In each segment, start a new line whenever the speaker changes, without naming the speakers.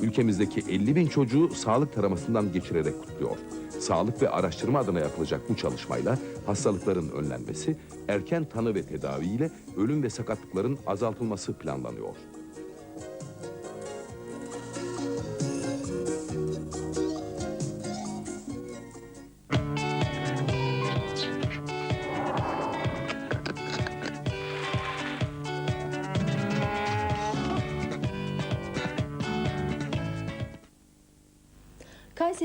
ülkemizdeki 50 bin çocuğu sağlık taramasından geçirerek kutluyor. Sağlık ve araştırma adına yapılacak bu çalışmayla hastalıkların önlenmesi, erken tanı ve tedaviyle ölüm ve sakatlıkların azaltılması planlanıyor.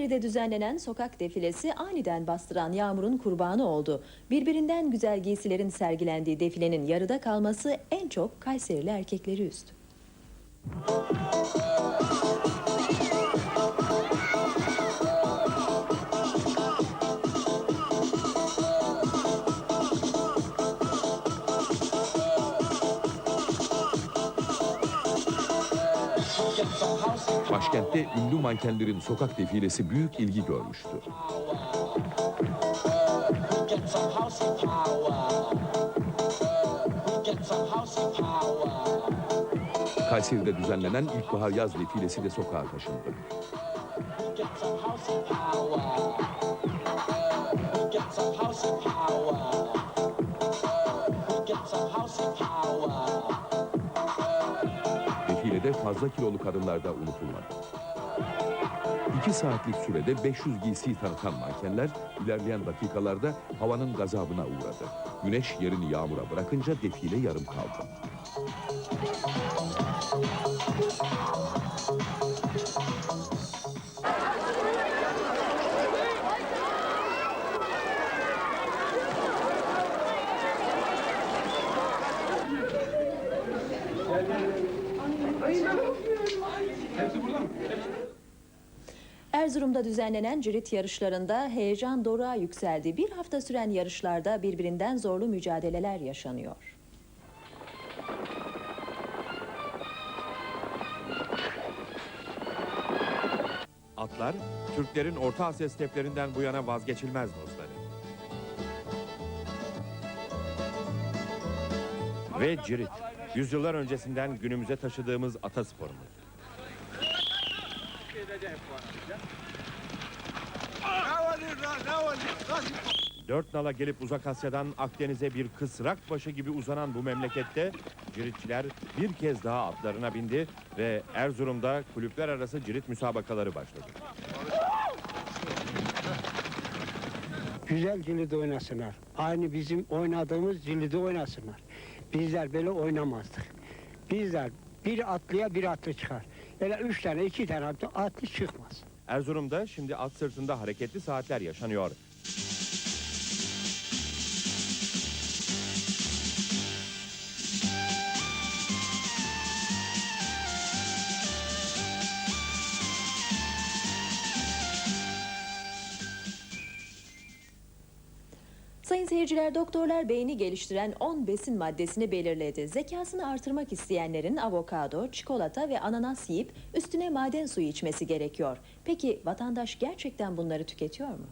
Kayseri'de düzenlenen sokak defilesi aniden bastıran yağmurun kurbanı oldu. Birbirinden güzel giysilerin sergilendiği defilenin yarıda kalması en çok Kayserili erkekleri üzdü.
Başkentte ünlü mankenlerin sokak defilesi büyük ilgi görmüştü. Kayseri'de düzenlenen ilkbahar yaz defilesi de sokağa taşındı.
Who get some house power?
Defilede fazla kilolu kadınlar da unutulmadı. İki saatlik sürede 500 giysiyi tanıtan mankenler ilerleyen dakikalarda havanın gazabına uğradı. Güneş yerini yağmura bırakınca defile yarım kaldı.
Erzurum'da düzenlenen cirit yarışlarında heyecan doruğa yükseldi. Bir hafta süren yarışlarda birbirinden zorlu mücadeleler yaşanıyor.
Atlar, Türklerin Orta Asya steplerinden bu yana vazgeçilmez dostları. Ve cirit, yüzyıllar öncesinden günümüze taşıdığımız atasporumuz. Dört nala gelip uzak Asya'dan Akdeniz'e bir kısrak başı gibi uzanan bu memlekette ciritçiler bir kez daha atlarına bindi ve Erzurum'da kulüpler arası cirit müsabakaları başladı.
Güzel cilidi oynasınlar. Aynı bizim oynadığımız cilidi oynasınlar. Bizler böyle oynamazdık. Bizler bir atlıya bir atlı çıkar. Öyle üç tane iki tane atlı, çıkmaz.
Erzurum'da şimdi at sırtında hareketli saatler yaşanıyor.
Sayın seyirciler doktorlar beyni geliştiren 10 besin maddesini belirledi. Zekasını artırmak isteyenlerin avokado, çikolata ve ananas yiyip üstüne maden suyu içmesi gerekiyor. Peki vatandaş gerçekten bunları tüketiyor mu?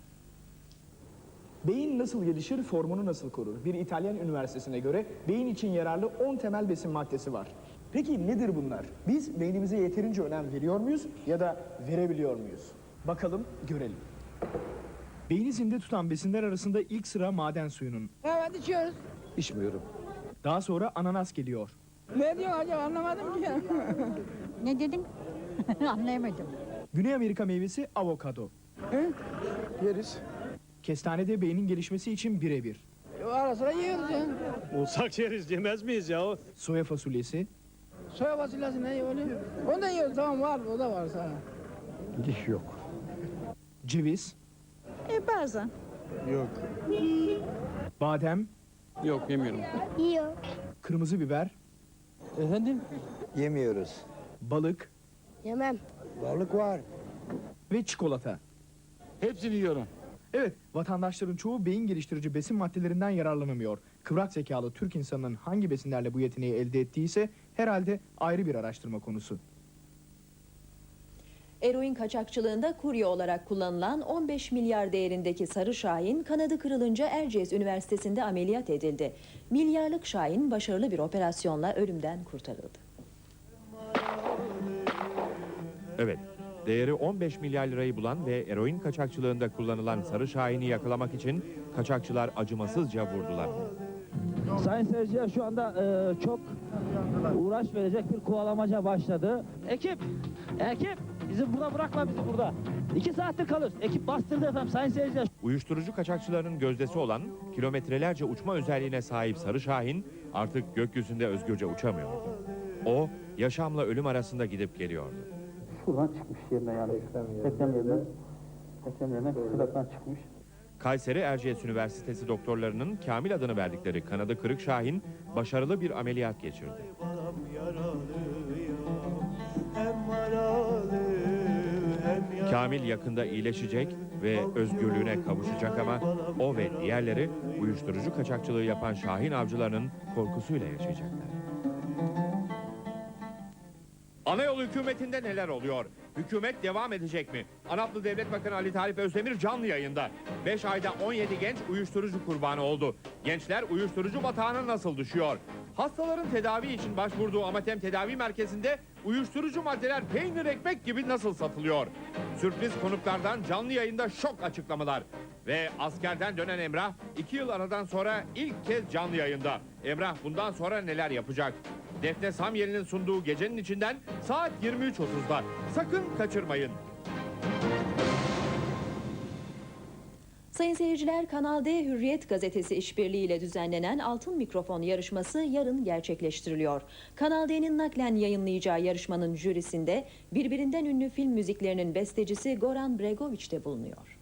Beyin nasıl gelişir, formunu nasıl korur? Bir İtalyan üniversitesine göre beyin için yararlı 10 temel besin maddesi var. Peki nedir bunlar? Biz beynimize yeterince önem veriyor muyuz ya da verebiliyor muyuz? Bakalım, görelim. Beyni zinde tutan besinler arasında ilk sıra maden suyunun.
Evet içiyoruz.
İçmiyorum. Daha sonra ananas geliyor.
Ne diyor acaba anlamadım ki.
Ne dedin? Anlayamadım.
Güney Amerika meyvesi avokado.
Yeriz.
Kestane de beynin gelişmesi için birebir.
Ara sıra yiyoruz ya.
Olsak yeriz yemez miyiz ya?
Soya fasulyesi,
Soya fasulyesi ne öyle? Onu da yiyoruz tamam var o da var sana.
Diş yok.
ceviz,
E bazen.
Yok.
badem,
Yok yemiyorum.
kırmızı biber,
Efendim?
Yemiyoruz.
balık
Yemem.
Balık var.
ve çikolata.
Hepsini yiyorum.
Evet, vatandaşların çoğu beyin geliştirici besin maddelerinden yararlanamıyor. Kıvrak zekalı Türk insanının hangi besinlerle bu yeteneği elde ettiyse herhalde ayrı bir araştırma konusu.
Eroin kaçakçılığında kurye olarak kullanılan 15 milyar değerindeki Sarı Şahin kanadı kırılınca Erciyes Üniversitesi'nde ameliyat edildi. Milyarlık Şahin başarılı bir operasyonla ölümden kurtarıldı.
Evet, değeri 15 milyar lirayı bulan ve eroin kaçakçılığında kullanılan Sarı Şahin'i yakalamak için kaçakçılar acımasızca vurdular.
Sayın seyirciler şu anda e, çok uğraş verecek bir kovalamaca başladı. Ekip, ekip bizi burada bırakma bizi burada. İki saattir kalır. Ekip bastırdı efendim sayın seyirciler.
Uyuşturucu kaçakçılarının gözdesi olan kilometrelerce uçma özelliğine sahip Sarı Şahin artık gökyüzünde özgürce uçamıyordu. O yaşamla ölüm arasında gidip geliyordu.
Şuradan çıkmış yerine yani. Ekrem yerinden. Ekrem yerinden şuradan çıkmış.
Kayseri Erciyes Üniversitesi doktorlarının Kamil adını verdikleri kanadı kırık Şahin başarılı bir ameliyat geçirdi. Kamil yakında iyileşecek ve özgürlüğüne kavuşacak ama o ve diğerleri uyuşturucu kaçakçılığı yapan Şahin avcılarının korkusuyla yaşayacaklar. Anayolu hükümetinde neler oluyor? Hükümet devam edecek mi? Anadolu Devlet Bakanı Ali Talip Özdemir canlı yayında. 5 ayda 17 genç uyuşturucu kurbanı oldu. Gençler uyuşturucu batağına nasıl düşüyor? Hastaların tedavi için başvurduğu Amatem Tedavi Merkezi'nde uyuşturucu maddeler peynir ekmek gibi nasıl satılıyor? Sürpriz konuklardan canlı yayında şok açıklamalar. Ve askerden dönen Emrah 2 yıl aradan sonra ilk kez canlı yayında. Emrah bundan sonra neler yapacak? Defne Samyeli'nin sunduğu gecenin içinden saat 23.30'da. Sakın kaçırmayın.
Sayın seyirciler Kanal D Hürriyet gazetesi işbirliğiyle düzenlenen Altın Mikrofon yarışması yarın gerçekleştiriliyor. Kanal D'nin naklen yayınlayacağı yarışmanın jürisinde birbirinden ünlü film müziklerinin bestecisi Goran Bregoviç de bulunuyor.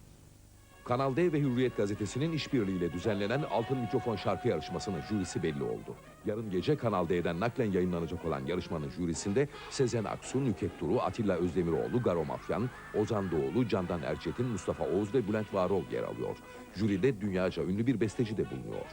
Kanal D ve Hürriyet gazetesinin işbirliğiyle düzenlenen Altın Mikrofon şarkı yarışmasının jürisi belli oldu. Yarın gece Kanal D'den naklen yayınlanacak olan yarışmanın jürisinde Sezen Aksu, Nüket Duru, Atilla Özdemiroğlu, Garo Mafyan, Ozan Doğulu, Candan Erçetin, Mustafa Oğuz ve Bülent Varol yer alıyor. Jüride dünyaca ünlü bir besteci de bulunuyor.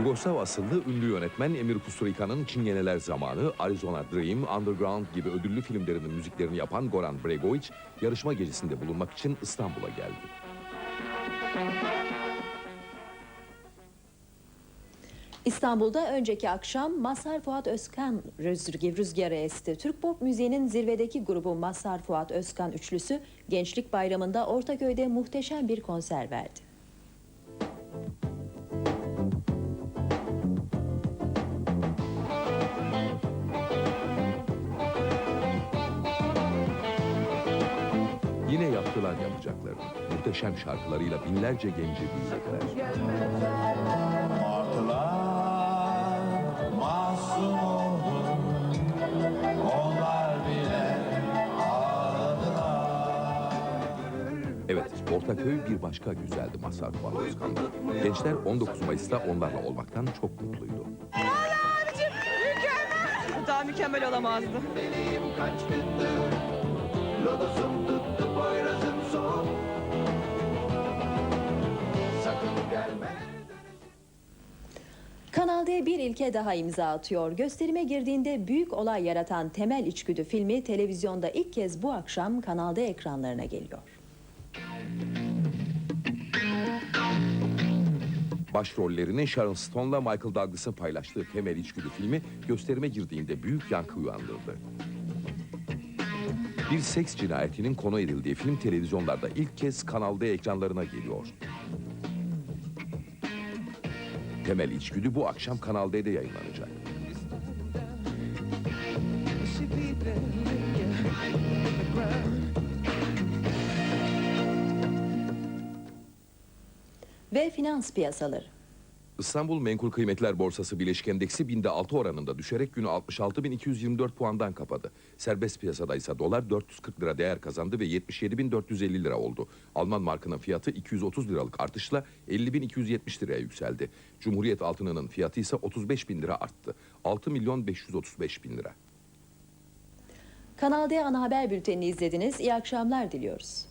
Yugoslav asıllı ünlü yönetmen Emir Kusturica'nın Çingeneler Zamanı, Arizona Dream, Underground gibi ödüllü filmlerinin müziklerini yapan Goran Bregovic, yarışma gecesinde bulunmak için İstanbul'a geldi.
İstanbul'da önceki akşam Mazhar Fuat Özkan rüzg- rüzgarı esti. Türk pop müziğinin zirvedeki grubu Mazhar Fuat Özkan üçlüsü Gençlik Bayramı'nda Ortaköy'de muhteşem bir konser verdi.
Yaptılar yapacaklarını. Muhteşem şarkılarıyla binlerce genci büyülediler.
Martılar masum oldu. Onlar bile ağladılar.
Evet, Ortaköy bir başka güzeldi Mazhar Özkan'da. Gençler 19 Mayıs'ta onlarla olmaktan çok mutluydu.
Daha mükemmel olamazdı.
Lodosum tuttu
Kanal D bir ilke daha imza atıyor. Gösterime girdiğinde büyük olay yaratan Temel İçgüdü filmi televizyonda ilk kez bu akşam Kanal D ekranlarına geliyor.
Başrollerini Sharon Stone'la Michael Douglas'ın paylaştığı Temel İçgüdü filmi gösterime girdiğinde büyük yankı uyandırdı. Bir seks cinayetinin konu edildiği film televizyonlarda ilk kez Kanal D ekranlarına geliyor. Temel İçgüdü bu akşam Kanal D'de yayınlanacak.
Ve finans piyasaları.
İstanbul Menkul Kıymetler Borsası Bileşik Endeksi binde 6 oranında düşerek günü 66.224 puandan kapadı. Serbest piyasada ise dolar 440 lira değer kazandı ve 77.450 lira oldu. Alman markının fiyatı 230 liralık artışla 50.270 liraya yükseldi. Cumhuriyet altınının fiyatı ise 35 bin lira arttı. 6 milyon 535 bin lira.
Kanal D ana haber bültenini izlediniz. İyi akşamlar diliyoruz.